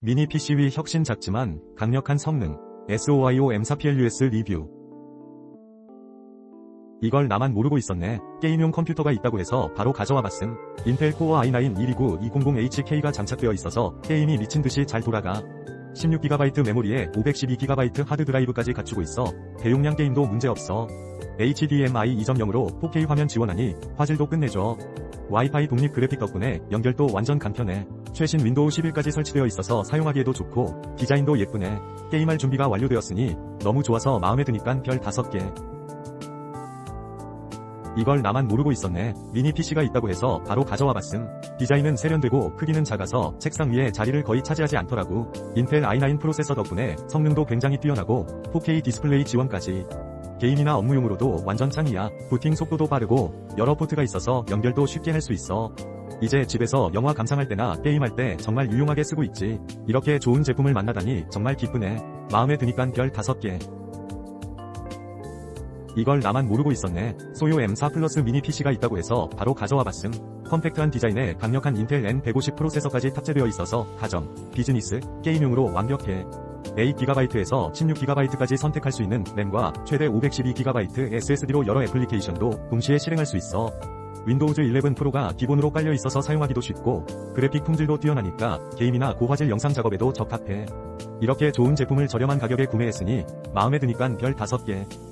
미니 PC 위 혁신 작지만 강력한 성능 SOIO M4PLUS 리뷰 이걸 나만 모르고 있었네. 게임용 컴퓨터가 있다고 해서 바로 가져와 봤음. 인텔 코어 i9 129-200HK가 장착되어 있어서 게임이 미친 듯이 잘 돌아가. 16GB 메모리에 512GB 하드 드라이브까지 갖추고 있어 대용량 게임도 문제없어. HDMI 2.0으로 4K 화면 지원하니 화질도 끝내줘. 와이파이 독립 그래픽 덕분에 연결도 완전 간편해. 최신 윈도우 11까지 설치되어 있어서 사용하기에도 좋고 디자인도 예쁘네. 게임할 준비가 완료되었으니 너무 좋아서 마음에 드니깐 별 5개. 이걸 나만 모르고 있었네. 미니 PC가 있다고 해서 바로 가져와 봤음. 디자인은 세련되고 크기는 작아서 책상 위에 자리를 거의 차지하지 않더라고. 인텔 i9 프로세서 덕분에 성능도 굉장히 뛰어나고 4K 디스플레이 지원까지. 게임이나 업무용으로도 완전 짱이야. 부팅 속도도 빠르고 여러 포트가 있어서 연결도 쉽게 할 수 있어. 이제 집에서 영화 감상할 때나 게임할 때 정말 유용하게 쓰고 있지. 이렇게 좋은 제품을 만나다니 정말 기쁘네. 마음에 드니깐 별 5개. 이걸 나만 모르고 있었네. 소요 M4 플러스 미니 PC가 있다고 해서 바로 가져와 봤음. 컴팩트한 디자인에 강력한 인텔 N150 프로세서까지 탑재되어 있어서 가정, 비즈니스, 게임용으로 완벽해. 8GB에서 16GB까지 선택할 수 있는 램과 최대 512GB SSD로 여러 애플리케이션도 동시에 실행할 수 있어. 윈도우즈 11 프로가 기본으로 깔려 있어서 사용하기도 쉽고 그래픽 품질도 뛰어나니까 게임이나 고화질 영상 작업에도 적합해. 이렇게 좋은 제품을 저렴한 가격에 구매했으니 마음에 드니깐 별 5개.